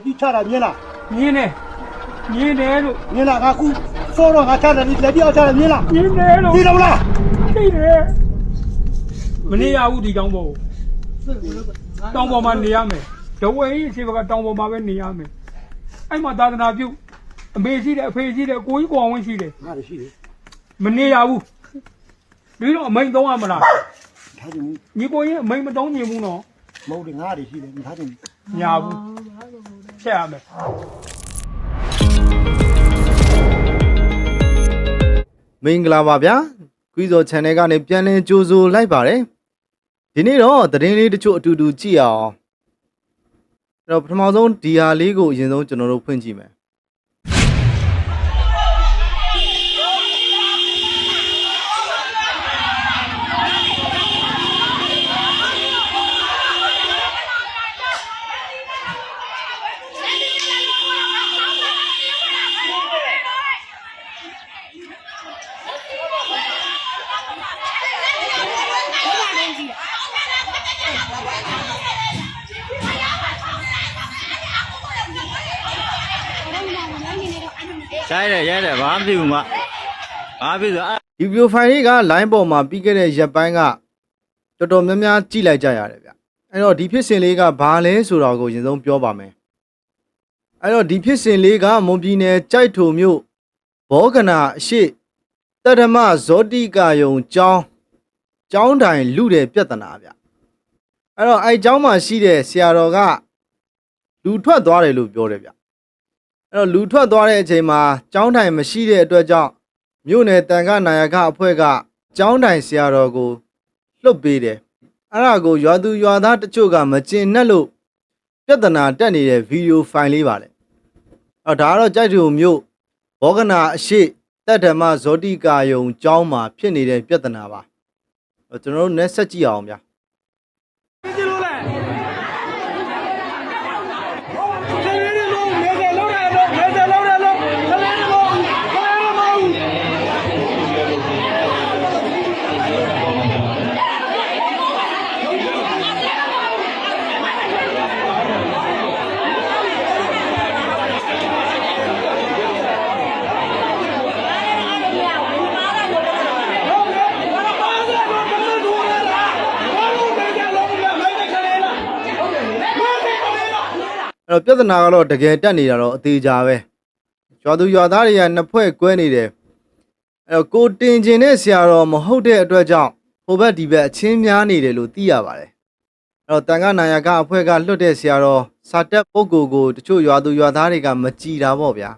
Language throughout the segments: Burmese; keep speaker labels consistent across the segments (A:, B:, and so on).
A: လက်ကြီးချတာမြင်လား
B: မြင်းတယ်မြင်းတယ်လို့
A: မြင်လားငါခုစောတော့ငါချတယ်ဒီလက်ကြီးအောင်ချတယ်မြင်လား
B: မြင်းတယ်လို့
A: သိတယ်မလား
B: သိတယ်မနေရဘူးဒီကောင်းပေါ်တောင်ပေါ်မှာနေရမယ်ဒဝဲကြီးအချိန်ကတောင်ပေါ်မှာပဲနေရမယ်အဲ့မှာသာသနာပြုအမေရှိတယ်အဖေရှိတယ်ကိုကြီးကိုအောင်ဝင်းရှိတယ်
A: ငါလည်းရှိတယ်
B: မနေရဘူးပြီးတော့အမိန်သုံးရမလား
A: ထားခြင်း
B: ညီကိုရင်အမိန်မတောင်းမြင်ဘူးနော်
A: မဟုတ်တယ်ငါလည်းရှိတယ်ထားခြင်း
B: ညာဘူး ဖြတ်ရမယ်
C: မင်္ဂလာပါဗျာကွီဇော် channel ကနေပြန်လည်ကြိုဆိုလိုက်ပါတယ်ဒီနေ့တော့သတင်းလေးတချို့အတူတူကြည့်အောင်အဲ့တော့ပထမဆုံးဒီဟာလေးကိုအရင်ဆုံးကျွန်တော်တို့ဖွင့်ကြည့်မယ်
D: ရိုက်တယ်ရိုက်တယ်ဘာမှမဖြစ်ဘူးမဘာဖြစ်ဆိုအဲ့
C: ဒီဗီဒီယိုဖိုင်လေးက line ပေါ်မှာပြီးခဲ့တဲ့ရက်ပိုင်းကတော်တော်များများကြည့်လိုက်ကြရတယ်ဗျအဲ့တော့ဒီဖြစ်စဉ်လေးကဘာလဲဆိုတော့ကိုအရင်ဆုံးပြောပါမယ်အဲ့တော့ဒီဖြစ်စဉ်လေးကမွန်ပြည်နယ်ကြိုက်ထုံမြို့ဘောကနာအရှိတတ္တမဇောတိကာယုံကျောင်းကျောင်းတိုင်လူတဲ့ပြဿနာဗျအဲ့တော့အဲ့ကျောင်းမှာရှိတဲ့ဆရာတော်ကလူထွက်သွားတယ်လို့ပြောတယ်ဗျ အဲ့တော့လူထွက်သွားတဲ့အချိန်မှာကျောင်းတိုင်မရှိတဲ့အတွက်ကြောင့်မြို့နယ်တန်ခနာယကအဖွဲ့ကကျောင်းတိုင်ဆရာတော်ကိုလွတ်ပေးတယ်။အဲ့ဒါကိုရွာသူရွာသားတချို့ကမကျင်နဲ့လို့ပြဿနာတက်နေတဲ့ဗီဒီယိုဖိုင်လေးပါလေ။အော်ဒါကတော့ကြိုက်တူမြို့ဘောဂနာအရှိတက်ဓမ္မဇောတိကာယုံကျောင်းမှာဖြစ်နေတဲ့ပြဿနာပါ။အော်ကျွန်တော်တို့ net ဆက်ကြည့်အောင်ဗျာ။
B: ကြည့်လို့လဲခလေးလေးလုံးမဲတယ်လုံးတယ်လုံးမဲတယ်လုံးတယ်လုံးခလေးလေးလုံးခလေးလေးလုံး
C: အဲ့တော့ပြဿနာကတော့တကယ်တက်နေတာတော့အသေးကြပဲရွာသူရွာသားတွေကနှစ်ဖွဲ့ကွဲနေတယ်အဲ့တော့ကိုတင်ကျင်တဲ့ဆရာတော်မဟုတ်တဲ့အတွက်ကြောင့်ဟိုဘက်ဒီဘက်အချင်းများနေတယ်လို့သိရပါတယ်အဲ့တော့တန်ခနာယကအဖွဲ့ကလွတ်တဲ့ဆရာတော်စာတက်ပုဂ္ဂိုလ်ကိုတချို့ရွာသူရွာသားတွေကမကြည်တာပေါ့ဗျာ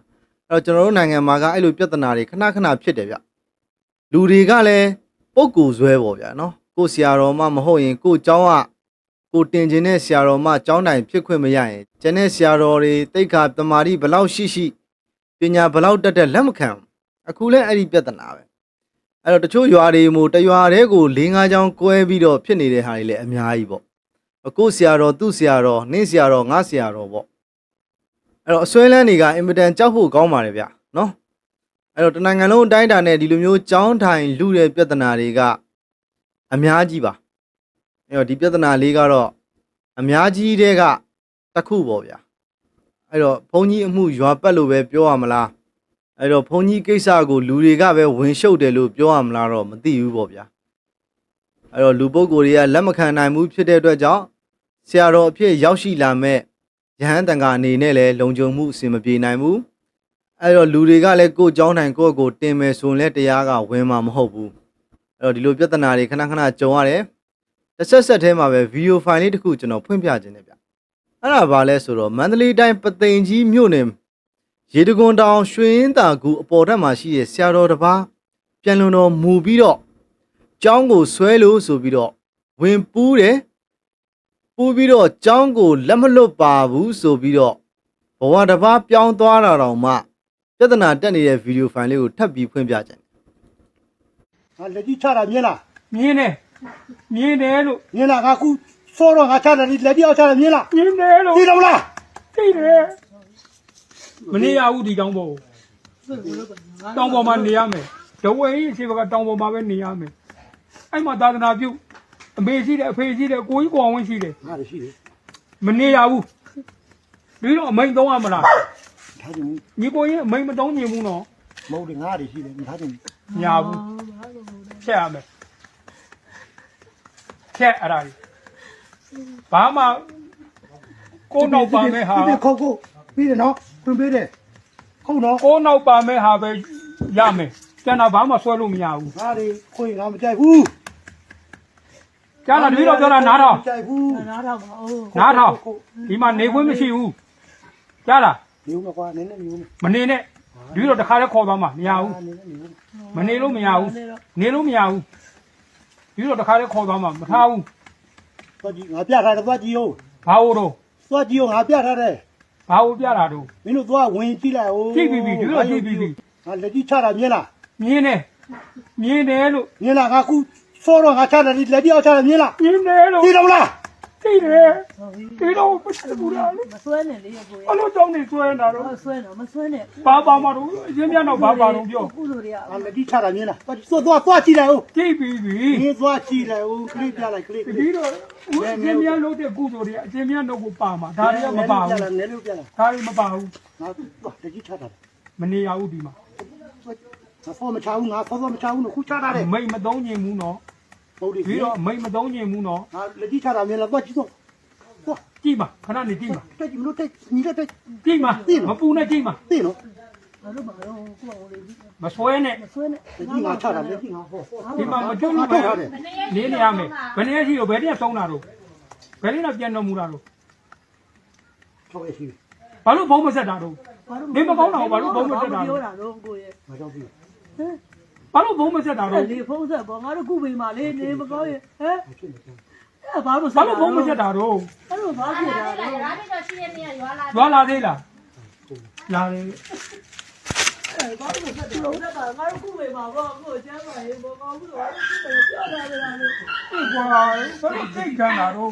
C: အဲ့တော့ကျွန်တော်တို့နိုင်ငံမှာကအဲ့လိုပြဿနာတွေခဏခဏဖြစ်တယ်ဗျလူတွေကလည်းပုဂ္ဂိုလ်ဇွဲပေါ့ဗျာနော်ကိုဆရာတော်မှမဟုတ်ရင်ကိုเจ้าက ကိုတင်ခြင်းတဲ့ဆရာတော်မှကျောင်းတိုင်ဖြစ်ခွင့်မရရင်ကျန်တဲ့ဆရာတော်တွေတိတ်ခါတမာတိဘလောက်ရှိရှိပညာဘလောက်တက်တက်လက်မခံဘူးအခုလဲအဲ့ဒီပြဿနာပဲအဲ့တော့တချို့ရွာတွေမို့တရွာတဲကို၄၅ချောင်းကွဲပြီးတော့ဖြစ်နေတဲ့ဟာတွေလည်းအများကြီးပေါ့အခုဆရာတော်သူ့ဆရာတော်နင့်ဆရာတော်ငါဆရာတော်ပေါ့အဲ့တော့အစွဲလန်းတွေကအင်မတန်ကြောက်ဖို့ကောင်းပါတယ်ဗျနော်အဲ့တော့တနိုင်ငံလုံးအတိုင်းအတာနဲ့ဒီလိုမျိုးကျောင်းထိုင်လူတဲ့ပြဿနာတွေကအများကြီးပါ အဲ့တော့ဒီပြဿနာလေးကတော့အများကြီးတဲ့ကတစ်ခုပေါ့ဗျာအဲ့တော့ဘုန်းကြီးအမှုရွာပတ်လို့ပဲပြောရမလားအဲ့တော့ဘုန်းကြီးကိစ္စကိုလူတွေကပဲဝင်ရှုပ်တယ်လို့ပြောရမလားတော့မသိဘူးပေါ့ဗျာအဲ့တော့လူပုဂ္ဂိုလ်တွေကလက်မခံနိုင်ဘူးဖြစ်တဲ့အတွက်ကြောင့်ဆရာတော်အဖြစ်ရောက်ရှိလာမဲ့ယဟန်တန်ခါအနေနဲ့လည်းလုံခြုံမှုအဆင်မပြေနိုင်ဘူးအဲ့တော့လူတွေကလည်းကိုယ်ကြောင်းနိုင်ကိုယ့်ကိုတင်မယ်ဆိုရင်လည်းတရားကဝင်မှာမဟုတ်ဘူးအဲ့တော့ဒီလိုပြဿနာတွေခဏခဏကြုံရတယ် တစ်ဆက်ဆက်ထဲမှာပဲဗီဒီယိုဖိုင်လေးတစ်ခုကျွန်တော်ဖွင့်ပြခြင်းနဲ့ဗျအဲ့ဒါဘာလဲဆိုတော့မန္တလေးတိုင်းပသိမ်ကြီးမြို့နယ်ရေတကွန်တောင်ရွှေရင်းတာကူအပေါ်ထက်မှာရှိတဲ့ဆရာတော်တစ်ပါးပြန်လွန်တော်မူပြီးတော့ကျောင်းကိုဆွဲလို့ဆိုပြီးတော့ဝင်ပူးတယ်ပူးပြီးတော့ကျောင်းကိုလက်မလွတ်ပါဘူးဆိုပြီးတော့ဘဝတစ်ပါးပြောင်းသွားတာတောင်မှပြဿနာတက်နေတဲ့ဗီဒီယိုဖိုင်လေးကိုထပ်ပြီးဖွင့်ပြခြင်း
A: ငါလက်ကြီးချတာမြင်လား
B: မြင်းတယ် မြင်းတယ်လို့
A: မြင်လားငါခုစောတော့ငါချတယ်ဒီလက်ကြီးအောင်ချတယ်မြင်လား
B: မြင်းတယ်လို့
A: သိတယ်မလား
B: သိတယ်မနေရဘူးဒီကောင်းပေါ်တောင်ပေါ်မှာနေရမယ်ဒဝဲကြီးအချိန်ကတောင်ပေါ်မှာပဲနေရမယ်အဲ့မှာသာသနာပြုအမေရှိတယ်အဖေရှိတယ်ကိုကြီးကိုအောင်ဝင်းရှိတယ်
A: ငါလည်းရှိတယ်
B: မနေရဘူးဒီတော့အမိန်သုံးရမလား
A: ထားချင်ဘူး
B: ညီကိုရင်အမိန်မသုံးမြင်ဘူးနော်
A: မဟုတ်တယ်ငါတွေရှိတယ်မထားချင်ဘူး
B: ညာဘူးဖြတ်ရမယ် ဖြတ်အဲ့ဒါကြီးဘာမှကိုယ်နောက်ပါမဲ့ဟာ
A: ဒီခုတ်ခုတ်ပြီးတယ်နော်ခွင့်ပေးတယ်ဟုတ်နော်
B: ကိုယ်နောက်ပါမဲ့ဟာပဲရမယ်ကျန်တာဘာမှဆွဲလို့မရဘူး
A: ငါတွေခွင့်ငါမကြိုက်ဘူး
B: ကျန်တာတပည့်တော်ပြောတာနားထောင်
A: မကြိုက်ဘူး
E: နားထောင်ပါဦး
B: နားထောင်ဒီမှာနေခွင့်မရှိဘူးကြားလား
A: နေဦးမကွာနည်းနည်းနေဦးမ
B: မနေနဲ့တပည့်တော်တခါလဲခေါ်သွားမှာမရဘူး
A: နည်းနည်းနေဦး
B: မနေလို့မရဘူးနေလို့မရဘူးတ ပည့်တော်တခါလဲခေါ်သွားမှာမထားဘူး
A: သွားကြည့်ငါပြထားတယ်သွားကြည့်ဦး
B: ဘာလို့တော့
A: သွားကြည့်ဦးငါပြထားတယ်
B: ဘာလို့ပြတာတော့
A: မင်းတို့သွားဝင်ကြည့်လိုက်ဦး
B: ကြည့်ပြီးပြီဒီလိုကြည့်ပြီးပြီ
A: ငါလက်ကြီးချတာမြင်လား
B: မြင်းနေမြင်းတယ်လို့
A: မြင်လားငါခုစောတော့ငါချတာဒီလက်ကြီးအောင်ချတာမြင်လား
B: မြင်းတယ်လို့
A: သိတော့မလား
B: သိတယ်ဒီတော့မသိဘူးလားလို့
E: မဆွဲနဲ့လေကိုရ
B: အဲ့လိုကြောင်းနေဆွဲနေတာတော့
E: မဆွဲတော့မဆွဲနဲ့
B: ဘာပါမတော့အရင်ပြန်တော့ဘာပါတော့ပြော
E: ကုလိုတွေက
A: ငါလက်ကြီးချတာမြင်လားသွားကြည့်သွားသွားကြည့်လိုက်ဦး
B: ကြည့်ပြီးပြီ
A: မင်းသွားကြည့်လိုက်ဦးခလစ်ပြလိုက်ကလစ်
B: ဒီတော့အရင်ပြန်လို့တဲ့ကုသိုလ်တွေအရင်ပြန်တော့ကိုပါမှာဒါတွေကမပါဘူး
A: နည်းလို့ပြလာ
B: ဒါတွေမပါဘူး
A: ငါသွားလက်ကြီးချတာ
B: မနေရဘူးဒီမှာ
A: ငါစောမချဘူးငါစောစောမချဘူးခုချတာတယ်
B: မိတ်မသုံးခြင်းဘူးနော်
A: ဟုတ်တယ်
B: ပြီးတော့မိတ်မသုံးခြင်းဘူးနော်
A: ငါလက်ကြီးချတာမြင်လားသွားကြည့်တော့သွား
B: ကြည့်ပါခဏနေကြည့်ပါ
A: တက်ကြည့်မလို့တက်ညီလက်တက်
B: ကြည့်ပါမပူနဲ့ကြည့်ပါ
A: သိနော်
E: ဘာလို့မလို့ကိုလိုတွေ
B: မဆွဲနဲ့
E: မဆွဲနဲ့
A: လက်ကြီးငါချတာလက်ကြီးငါဟော
B: ဒီမှာမကျွတ်လို့ပဲနေနေရမယ်ဘယ်နည်းရှိတော့ဘယ်တည်းဆုံးတာတော့ဘယ်နည်းတော့ပြန်တော်မူတာတော့
A: ချောက်ရရှိ
B: ဘာလို့ဘုံမဆက်တာတော့နေမကောင်းတာကိုဘာလို့ဘုံမတက်တာလဲ
E: ပြောတာတော့ကိုရ
A: ငါကြောက်ပြီ
E: ဟမ်
B: ဘာလို့ဘုံမဆက်တာတော့
E: လေဖုံးဆက်ပေါ့ငါတို့ကုပေမှာလေနေမကောင်းရဲ့ဟမ်
A: ဖြစ်နေတယ်
E: အဲ့ဘာလို့
B: ဘာလို့ဘုံမဆက်တာတော့
E: အဲ့လိုဘာဖြစ်တာလဲ
F: ရွာပြီးတော့ရှိတဲ့နေရာရွာလာ
B: ရွာလာသေးလားလာတယ်
E: အဲ့ဘာလို့ဆက်တယ်လို့ကငါတို့ကုပေမှာပေါ့ကိုကျမ်းပါရေပေါ့ကောင်းဘူးတော့ပြောတာလေလား
B: ဒီကွာဘာလို့သိခံတာတော့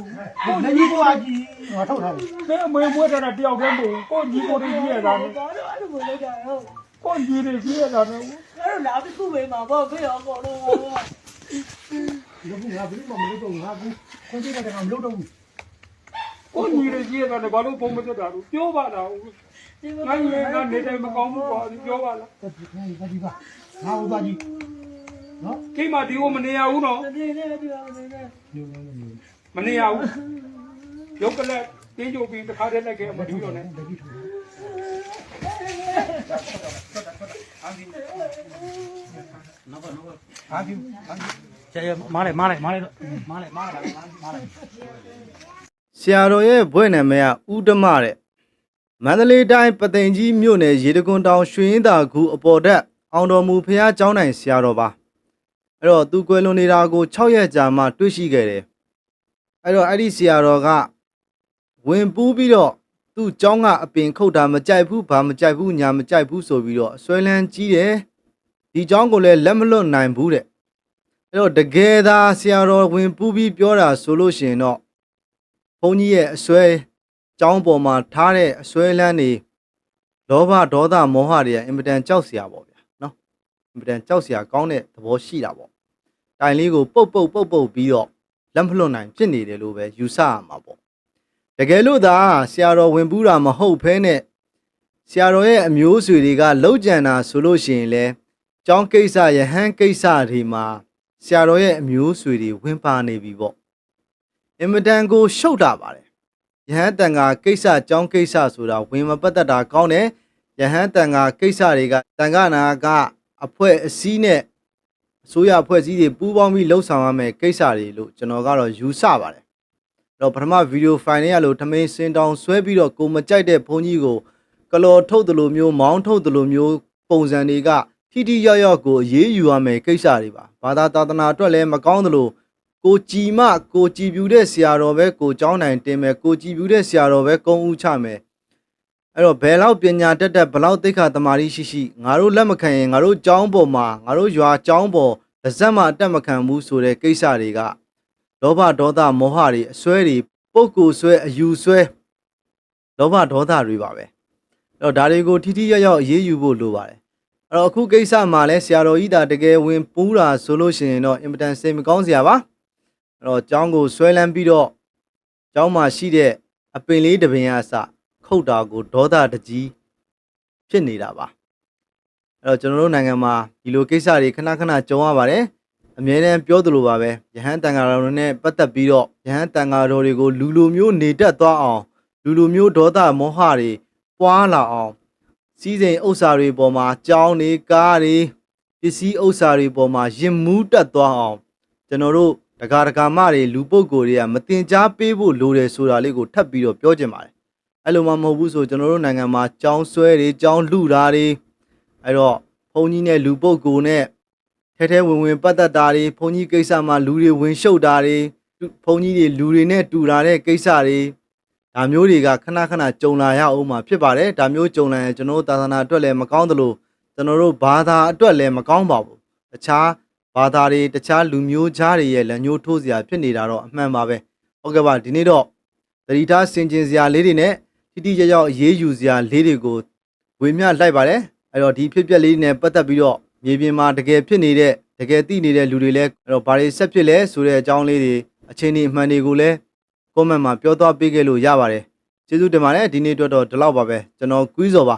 A: လက်ကြီးသွားကြည့်ငါထုတ်ထားတယ်
B: ဘယ်အမေမွေးတာတယောက်တည်းမို့ကိုကြီးကိုကြီးရတာနဲ့
E: ဘာလို့အဲ့လိုမလုပ်ကြရော
B: ကိုကြီးတွေကြီးရတာနဲ့
E: ငါတို့လာပြီးကုပေမှာပေါ့ဖေးအောင်ကောလို့
A: လူကငါဘယ်မှမလုပ်တော့ငါဘူးခွင့်ပြတဲ့ကမလုပ်တော့ဘူး
B: ကိုကြီးတွေကြီးရတာနဲ့ဘာလို့ဘုံမဆက်တာတော့ပြောပါလားငါရင်ကနေတိုင်းမကောင်းဘူးကွာပြောပါလား
A: တက်ကြည့်ခိုင်းတက်ကြည့်ပါငါ့သွားကြည့်နော်
B: ကိမဒီကိုမနေရဘူးနော်
E: နေနေဒီပါနေနေ
B: မနေရဘူးရုပ်ကလက်တင်းကြိုပြီးတစ်ခါတည်းလိုက်ခဲ့မတူတော့နဲ့
A: လက်ကြီးထုတ်
G: မားလိုက်မားလိုက်မားလိုက်တော့မားလိုက်မားလိုက်မားလိုက်
C: ဆရာတော်ရဲ့ဘွဲ့နာမည်ကဥဒ္ဓမတဲ့မန္တလေးတိုင်းပသိမ်ကြီးမြို့နယ်ရေတကွန်တောင်ရွှေရင်သာကူအပေါ်တက်အောင်တော်မူဖះเจ้าနိုင်ဆရာတော်ပါအဲ့တော့သူကွယ်လွန်နေတာကို6ရက်ကြာမှတွေ့ရှိခဲ့တယ်အဲ့တော့အဲ့ဒီဆရာတော်ကဝင်ပူးပြီးတော့ သူ့เจ้าကအပင်ခုတ်တာမကြိုက်ဘူးဘာမကြိုက်ဘူးညာမကြိုက်ဘူးဆိုပြီးတော့ဆွဲလန်းကြီးတယ်ဒီเจ้าကိုလည်းလက်မလွတ်နိုင်ဘူးတဲ့အဲ့တော့တကယ်သာဆရာတော်ဝင်ပူးပြီးပြောတာဆိုလို့ရှိရင်တော့ ဘုန်းကြီးရဲ့အစွဲကျောင်းပေါ်မှာထားတဲ့အစွဲလန်းတွေလောဘဒေါသမောဟတွေကအင်မတန်ကြောက်စရာပေါ့ဗျာနော်အင်မတန်ကြောက်စရာကောင်းတဲ့သဘောရှိတာပေါ့တိုင်လေးကိုပုတ်ပုတ်ပုတ်ပုတ်ပြီးတော့လက်မလွတ်နိုင်ဖြစ်နေတယ်လို့ပဲယူဆရမှာပေါ့ တကယ်လို့သာဆရာတော်ဝင်ပူးတာမဟုတ်ဘဲနဲ့ဆရာတော်ရဲ့အမျိုးအဆွေတွေကလှုပ်ကြံတာဆိုလို့ရှိရင်လဲကျောင်းကိစ္စယဟန်ကိစ္စတွေမှာဆရာတော်ရဲ့အမျိုးအဆွေတွေဝင်ပါနေပြီပေါ့အင်မတန်ကိုရှုပ်တာပါတယ်ယဟန်တန်ဃာကိစ္စအကြောင်းကိစ္စဆိုတာဝင်မပတ်သက်တာကောင်းတယ်ယဟန်တန်ဃာကိစ္စတွေကတန်ဃာနာကအဖွဲ့အစည်းနဲ့အစိုးရအဖွဲ့အစည်းတွေပူးပေါင်းပြီးလှုပ်ဆောင်ရမယ်ကိစ္စတွေလို့ကျွန်တော်ကတော့ယူဆပါတယ်အဲ့ တော့ပထမဗီဒီယိုဖိုင်လေးရလို့ထမင်းစင်တောင်ဆွဲပြီးတော့ကိုမကြိုက်တဲ့ဘုန်းကြီးကိုကလော်ထုတ်တယ်လို့မျိုးမောင်းထုတ်တယ်လို့မျိုးပုံစံတွေကထိထိရောက်ရောက်ကိုအေးအေးယူရမယ်ကိစ္စတွေပါဘာသာသာသနာအတွက်လည်းမကောင်းတယ်လို့ ကိုကြည်မကိုကြည်ပြူတဲ့ဆရာတော်ပဲကိုเจ้าနိုင်တင်မယ်ကိုကြည်ပြူတဲ့ဆရာတော်ပဲကုန်းဦးချမယ်အဲ့တော့ဘယ်လောက်ပညာတက်တက်ဘယ်လောက်သိက္ခာတမာတိရှိရှိငါတို့လက်မခံရင်ငါတို့เจ้าပေါ်မှာငါတို့ရွာเจ้าပေါ်တစ်စက်မှအတက်မခံဘူးဆိုတဲ့ကိစ္စတွေက လောဘဒေါသမောဟတွေအစွဲတွေပုတ်ကိုဆွဲအယူဆွဲလောဘဒေါသတွေပါပဲအဲ့တော့ဒါတွေကိုထိထိရောက်ရောက်အေးအေးယူဖို့လိုပါတယ်အဲ့တော့အခုကိစ္စမှာလဲဆရာတော်ကြီးတာတကယ်ဝင်ပူးတာဆိုလို့ရှိရင်တော့အင်မတန်စိတ်မကောင်းစရာပါအဲ့တော့ကျောင်းကိုဆွဲလန်းပြီးတော့ကျောင်းမှာရှိတဲ့အပင်လေးတစ်ပင်အစခုတ်တာကိုဒေါသတကြီးဖြစ်နေတာပါအဲ့တော့ကျွန်တော်တို့နိုင်ငံမှာဒီလိုကိစ္စတွေခဏခဏကြုံရပါတယ် အမြဲတမ်းပြောသလိုပါပဲယဟန်တန်ဃာတော်တွေနဲ့ပတ်သက်ပြီးတော့ယဟန်တန်ဃာတော်တွေကိုလူလူမျိုးနေတတ်သွားအောင်လူလူမျိုးဒေါသမောဟတွေပွားလာအောင်စီးစိမ်ဥစ္စာတွေပေါ်မှာကြောင်းတွေကားတွေပစ္စည်းဥစ္စာတွေပေါ်မှာရင်မူးတက်သွားအောင်ကျွန်တော်တို့တက္ကရာမတွေလူပုဂ္ဂိုလ်တွေကမတင် जा ပေးဖို့လိုတယ်ဆိုတာလေးကိုထပ်ပြီးတော့ပြောချင်ပါတယ်အဲ့လိုမှမဟုတ်ဘူးဆိုကျွန်တော်တို့နိုင်ငံမှာကြောင်းဆွဲတွေကြောင်းလူတာတွေအဲ့တော့ဘုန်းကြီးနဲ့လူပုဂ္ဂိုလ်နဲ့ ထဲထဲဝင်ဝင်ပတ်သက်တာတွေဘုန်းကြီးကိစ္စမှာလူတွေဝင်ရှုပ်တာတွေဘုန်းကြီးတွေလူတွေနဲ့တူတာတဲ့ကိစ္စတွေဒါမျိုးတွေကခဏခဏကြုံလာရအောင်မှာဖြစ်ပါတယ်ဒါမျိုးကြုံလာရင်ကျွန်တော်တို့သာသနာအတွက်လည်းမကောင်းသလိုကျွန်တော်တို့ဘာသာအတွက်လည်းမကောင်းပါဘူးတခြားဘာသာတွေတခြားလူမျိုးခြားတွေရဲ့လက်ညှိုးထိုးစရာဖြစ်နေတာတော့အမှန်ပါပဲဟုတ်ကဲ့ပါဒီနေ့တော့သတိထားစင်ကျင်စရာလေးတွေနဲ့တိတိကျကျအေးအေးယူစရာလေးတွေကိုဝေမျှလိုက်ပါတယ်အဲ့တော့ဒီဖြစ်ပျက်လေးတွေနဲ့ပတ်သက်ပြီးတော့ မြေပြင်မှာတကယ်ဖြစ်နေတဲ့တကယ်သိနေတဲ့လူတွေလည်းအဲ့တော့ဘာတွေဆက်ဖြစ်လဲဆိုတဲ့အကြောင်းလေးတွေအချိန်ဒီအမှန်တွေကိုလည်း comment မှာပြောသွားပေးခဲ့လို့ရပါတယ်ကျေးဇူးတင်ပါတယ်ဒီနေ့အတွက်တော့ဒီလောက်ပါပဲကျွန်တော်ကွီးစော်ပါ